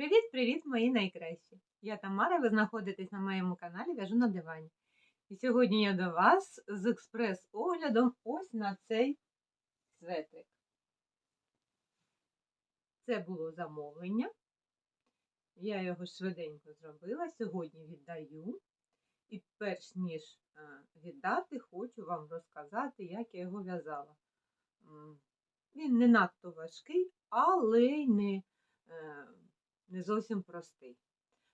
Привіт-привіт, мої найкращі! Я Тамара, ви знаходитесь на моєму каналі В'яжу на дивані. І сьогодні я до вас з експрес-оглядом ось на цей светрик. Це було замовлення. Я його швиденько зробила, сьогодні віддаю. І перш ніж е, віддати, хочу вам розказати, як я його в'язала. Він не надто важкий, але й не, е, не зовсім простий.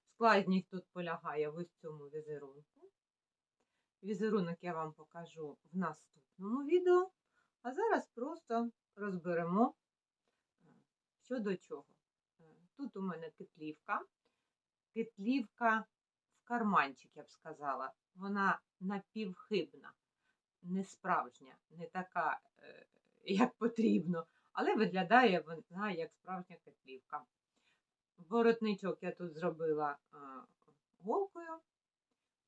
Складність тут полягає в ось цьому візерунку. Візерунок я вам покажу в наступному відео. А зараз просто розберемо, е, що до чого. Е, Тут у мене кетлівка. Кетлівка в карманчик, я б сказала. Вона напівхибна, не справжня, не така, е, як потрібно, але виглядає вона як справжня кетлівка. Воротничок я тут зробила а, голкою.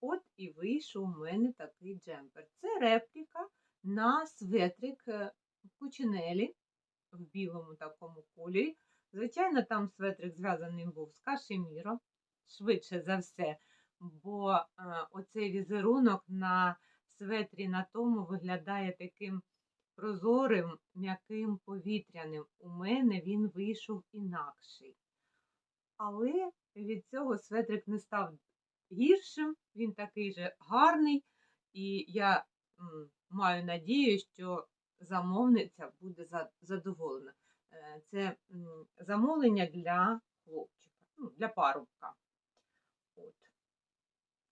От і вийшов у мене такий джемпер. Це репліка на светрик е, Кучинелі в білому такому кольорі. Звичайно, там светрик зв'язаний був з кашеміром, швидше за все, бо е, оцей візерунок на светрі на тому виглядає таким прозорим, м'яким повітряним. У мене він вийшов інакший. Але від цього светрик не став гіршим, він такий же гарний, і я м, маю надію, що замовниця буде задоволена. Е, Це м, замовлення для хлопчика, ну, для парубка. От.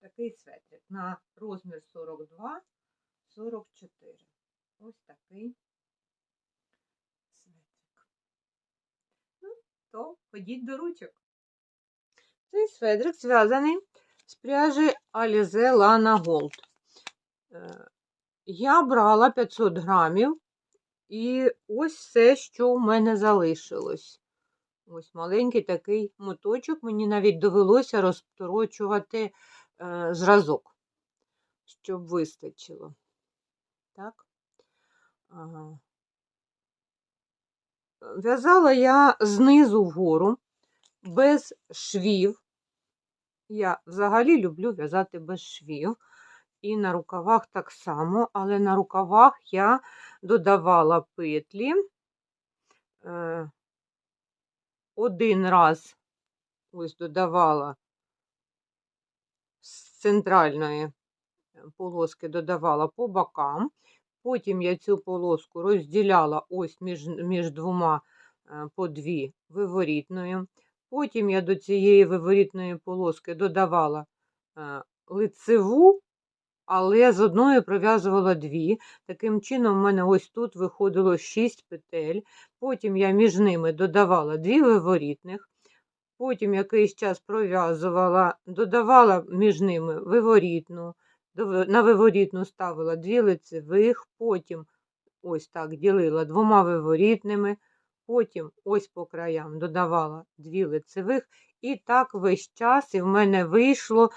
Такий светрик на розмір 42-44. Ось такий светрик. Ну, то ходіть до ручок. Цей светрик зв'язаний з пряжі Alize Lana Gold. Е, Я брала 500 грамів, і ось все, що в мене залишилось. Ось маленький такий моточок. Мені навіть довелося розторочувати е, зразок, щоб вистачило. Так. В'язала я знизу вгору, без швів. Я взагалі люблю в'язати без швів. І на рукавах так само, але на рукавах я додавала петлі. Е, Один раз ось додавала з центральної полоски додавала по бокам. Потім я цю полоску розділяла ось між, між двома е, по дві виворітною. Потім я до цієї виворітної полоски додавала е, лицеву, але з одної пров'язувала дві. Таким чином, в мене ось тут виходило 6 петель. Потім я між ними додавала дві виворітних. Потім якийсь час пров'язувала, додавала між ними виворітну, на виворітну ставила дві лицевих, потім ось так ділила двома виворітними, потім ось по краям додавала дві лицевих, і так весь час, і в мене вийшло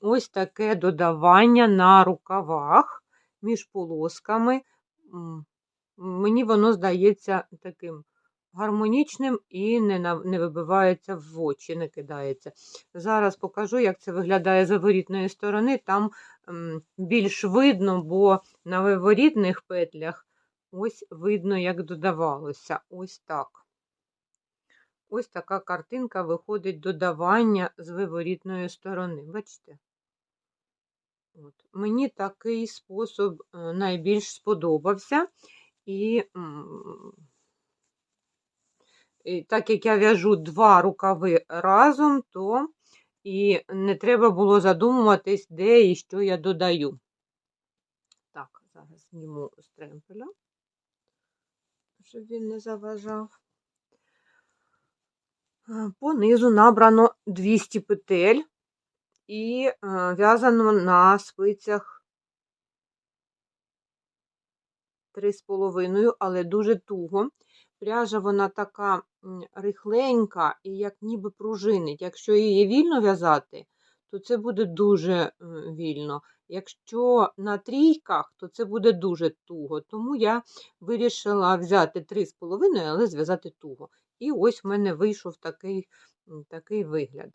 ось таке додавання на рукавах між полосками. Мені воно здається таким гармонічним і не, не вибивається в очі, не кидається. Зараз покажу, як це виглядає з виворітної сторони. Там більш видно, бо на виворітних петлях ось видно, як додавалося. Ось так. Ось така картинка виходить додавання з виворітної сторони. Бачите? От. Мені такий спосіб е, найбільш сподобався. І, і так як я в'яжу два рукави разом, то і не треба було задумуватись, де і що я додаю. Так, зараз зніму з щоб він не заважав. Е, По низу набрано 200 петель і е, в'язано на спицях 3,5, але дуже туго. Пряжа вона така рихленька і як ніби пружинить. Якщо її вільно в'язати, то це буде дуже е, вільно. Якщо на трійках, то це буде дуже туго. Тому я вирішила взяти 3,5, але зв'язати туго. І ось в мене вийшов такий такий вигляд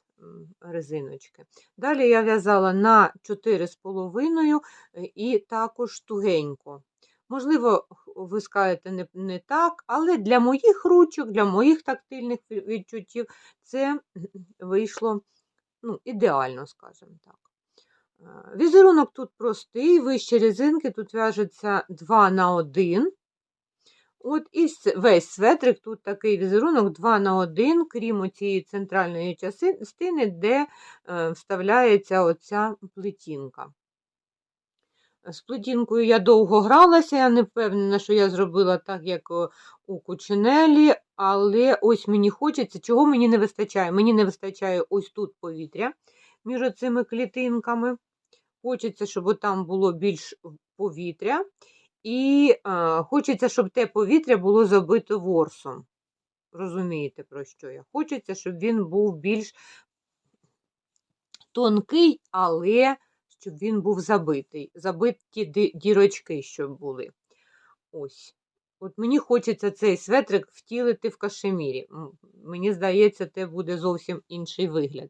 резиночки. Далі я в'язала на 4,5 е, і також тугенько. Можливо, ви скажете не, не так, але для моїх ручок, для моїх тактильних відчуттів це вийшло ну, ідеально, скажімо так. Е, Візерунок тут простий, вище резинки, тут в'яжеться 2 на 1. От і весь светрик, тут такий візерунок 2 на 1, крім цієї центральної частини, де е, вставляється оця плетінка. З плетінкою я довго гралася, я не впевнена, що я зробила так, як у кучинелі, але ось мені хочеться, чого мені не вистачає? Мені не вистачає ось тут повітря між цими клітинками. Хочеться, щоб там було більш повітря. І е, хочеться, щоб те повітря було забито ворсом. Розумієте, про що я? Хочеться, щоб він був більш тонкий, але щоб він був забитий. Забиті дірочки, щоб були. Ось. От мені хочеться цей светрик втілити в кашемірі. Мені здається, це буде зовсім інший вигляд.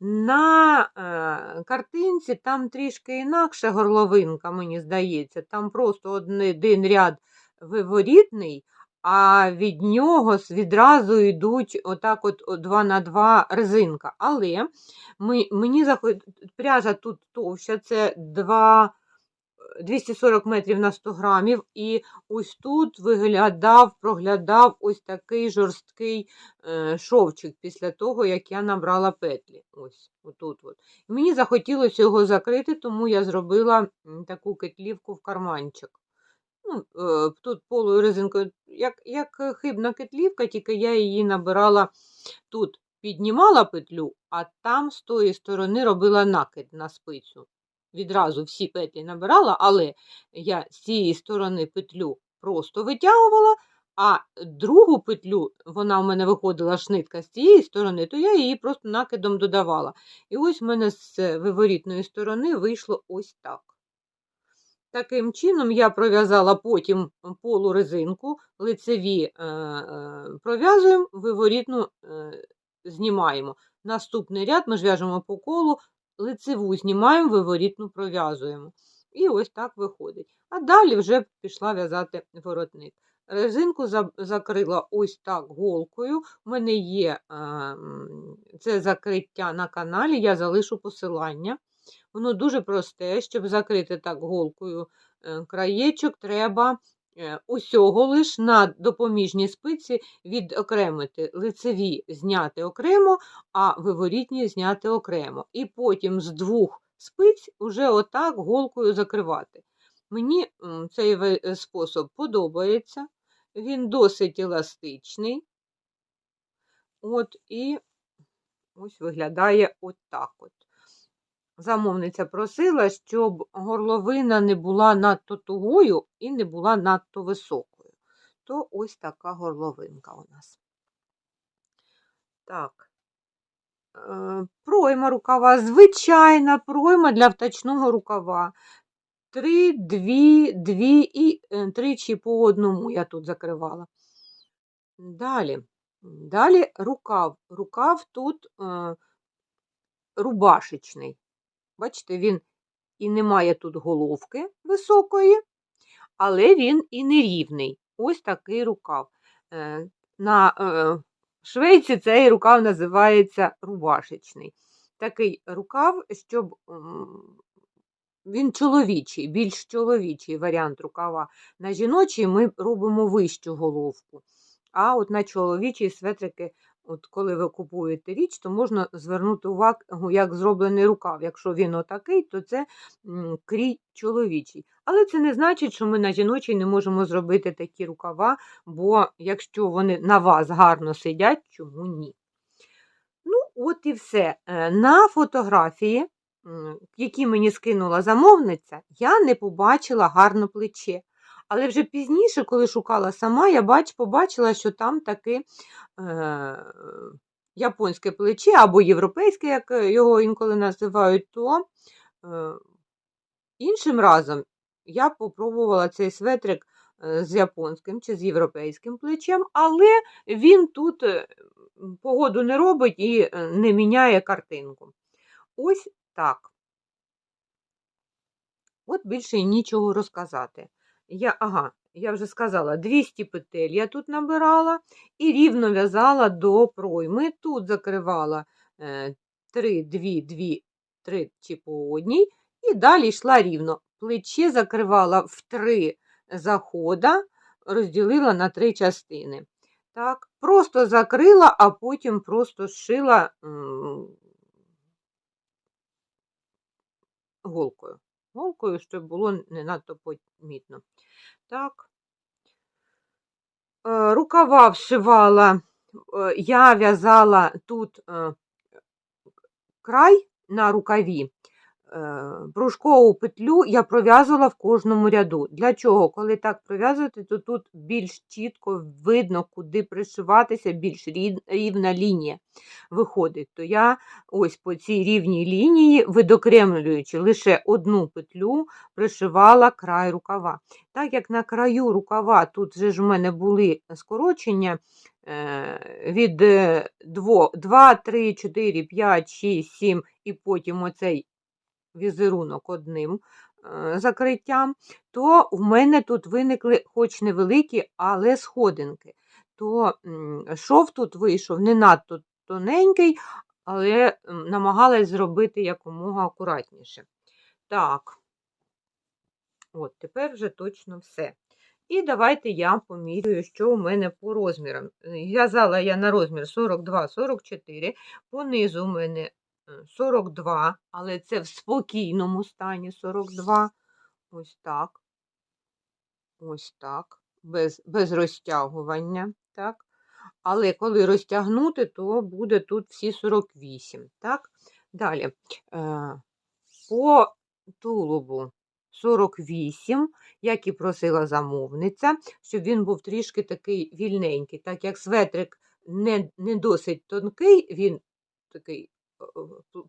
На е, картинці там трішки інакша горловинка, мені здається. Там просто один, ряд виворітний, а від нього відразу йдуть отак от о, два на два резинка. Але ми, мені заход... пряжа тут товща, це 2, 240 метрів на 100 грамів, і ось тут виглядав, проглядав ось такий жорсткий е, шовчик після того, як я набрала петлі. Ось, отут от. Мені захотілося його закрити, тому я зробила таку кетлівку в карманчик. Ну, е, тут полою резинкою, як, як хибна кетлівка, тільки я її набирала тут, піднімала петлю, а там з тої сторони робила накид на спицю. Відразу всі петлі набирала, але я з цієї сторони петлю просто витягувала, а другу петлю, вона в мене виходила шнитка з цієї сторони, то я її просто накидом додавала. І ось в мене з виворітної сторони вийшло ось так. Таким чином я пров'язала потім полурезинку, лицеві е, е, пров'язуємо, виворітну е, знімаємо. Наступний ряд ми ж в'яжемо по колу, лицеву знімаємо, виворітну пров'язуємо. І ось так виходить. А далі вже пішла в'язати воротник. Резинку закрила ось так голкою. У мене є це закриття на каналі, я залишу посилання. Воно дуже просте, щоб закрити так голкою е, краєчок, треба усього лиш на допоміжній спиці відокремити лицеві зняти окремо, а виворітні зняти окремо. І потім з двох спиць уже отак голкою закривати. Мені цей е, спосіб подобається, він досить еластичний. От і ось виглядає отак от. Замовниця просила, щоб горловина не була надто тугою і не була надто високою. То ось така горловинка у нас. Так. Е, Пройма рукава, звичайна пройма для втачного рукава. Три, дві, дві і е, тричі по одному я тут закривала. Далі. Далі рукав. Рукав тут е, рубашечний. Бачите, він і не має тут головки високої, але він і не рівний. Ось такий рукав. Е, На е, Швейці цей рукав називається рубашечний. Такий рукав, щоб він чоловічий, більш чоловічий варіант рукава. На жіночий ми робимо вищу головку. А от на чоловічий светрики, от коли ви купуєте річ, то можна звернути увагу, як зроблений рукав. Якщо він отакий, то це крій чоловічий. Але це не значить, що ми на жіночий не можемо зробити такі рукава, бо якщо вони на вас гарно сидять, чому ні? Ну, от і все. Е, На фотографії, які мені скинула замовниця, я не побачила гарно плече. Але вже пізніше, коли шукала сама, я бач, побачила, що там таке е, японське плече або європейське, як е, його інколи називають, то е, іншим разом я попробувала цей светрик е, з японським чи з європейським плечем, але він тут е, погоду не робить і не міняє картинку. Ось так. От більше нічого розказати. Я, ага, я вже сказала, 200 петель я тут набирала і рівно в'язала до пройми. Тут закривала е, 3, 2, 2, 3 чи по одній, і далі йшла рівно. Плече закривала в 3 захода, розділила на 3 частини. Так, просто закрила, а потім просто зшила м, голкою голкою, щоб було не надто помітно. Так. Е, Рукава вшивала, е, я в'язала тут е, край на рукаві. Е, Пружкову петлю я пров'язувала в кожному ряду. Для чого? Коли так пров'язувати, то тут більш чітко видно, куди пришиватися, більш рівна лінія виходить. То я ось по цій рівній лінії, видокремлюючи лише одну петлю, пришивала край рукава. Так як на краю рукава тут же ж у мене були скорочення е, від 2, 2, 3, 4, 5, 6, 7 і потім оцей візерунок одним е, закриттям, то в мене тут виникли хоч невеликі, але сходинки. То шов тут вийшов не надто тоненький, але намагалась зробити якомога акуратніше. Так, от тепер вже точно все. І давайте я помірюю, що у мене по розмірам. В'язала я на розмір 42-44, понизу у мене 42, але це в спокійному стані 42. Ось так. Ось так. Без, без розтягування. Так. Але коли розтягнути, то буде тут всі 48. Так? Далі. Е, по тулубу 48, як і просила замовниця, щоб він був трішки такий вільненький, так як светрик не, не досить тонкий, він такий е, е,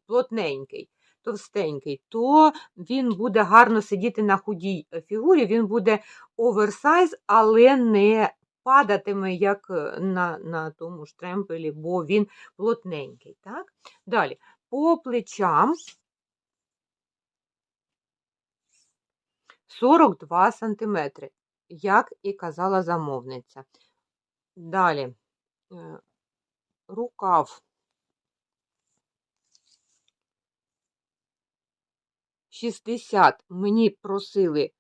плотненький, товстенький, то він буде гарно сидіти на худій е, фігурі, він буде оверсайз, але не падатиме, як е, на, на тому ж тремпелі, бо він плотненький. Так? Далі, по плечам 42 сантиметри, як і казала замовниця. Далі е, рукав 60, мені просили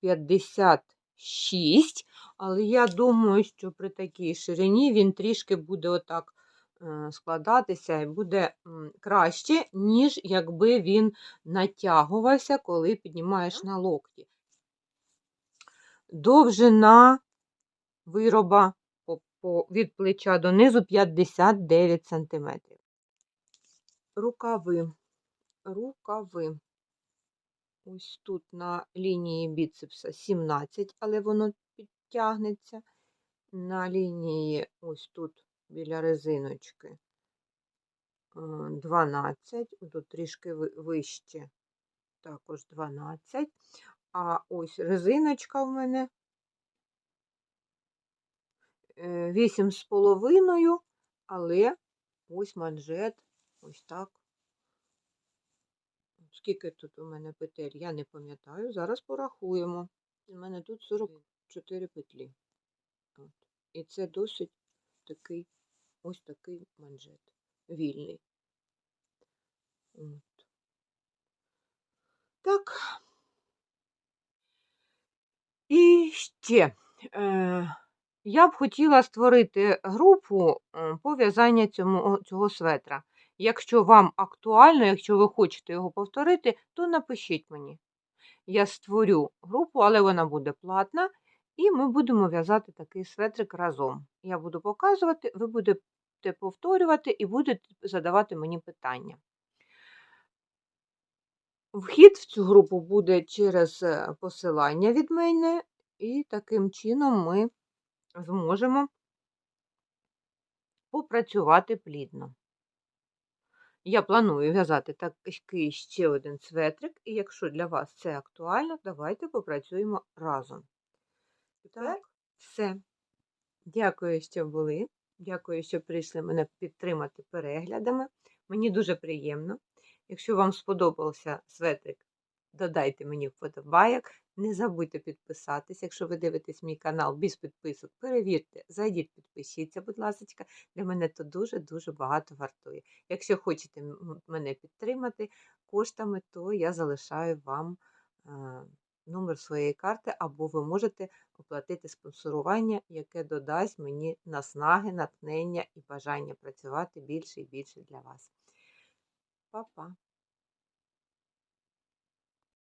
56, але я думаю, що при такій ширині він трішки буде отак е, складатися і буде краще, ніж якби він натягувався, коли піднімаєш на локті. Довжина вироба від плеча донизу 59 см. Рукави. Рукави. Ось тут на лінії біцепса 17, але воно підтягнеться. На лінії ось тут біля резиночки е, 12, тут трішки вище, також 12. А ось резиночка в мене е, 8,5, але ось манжет, ось так. Скільки тут у мене петель, я не пам'ятаю. Зараз порахуємо. У мене тут 44 петлі. От. І це досить такий ось такий манжет. Вільний. От. Так. І ще. Е, я б хотіла створити групу е, по в'язанню цього светра. Якщо вам актуально, якщо ви хочете його повторити, то напишіть мені. Я створю групу, але вона буде платна, і ми будемо в'язати такий светрик разом. Я буду показувати, ви будете повторювати і будете задавати мені питання. Вхід в цю групу буде через е, посилання від мене, і таким чином ми зможемо попрацювати плідно. Я планую в'язати такий ще один светрик, і якщо для вас це актуально, давайте попрацюємо разом. Так, все. Дякую, що були. Дякую, що прийшли мене підтримати переглядами. Мені дуже приємно. Якщо вам сподобався светрик, додайте мені вподобайок. Не забудьте підписатись. Якщо ви дивитесь мій канал без підписок, перевірте, зайдіть, підпишіться, будь ласка. Для мене то дуже-дуже багато вартує. Якщо хочете мене підтримати коштами, то я залишаю вам е, номер своєї карти, або ви можете оплатити спонсорування, яке додасть мені наснаги, натхнення і бажання працювати більше і більше для вас. Па-па!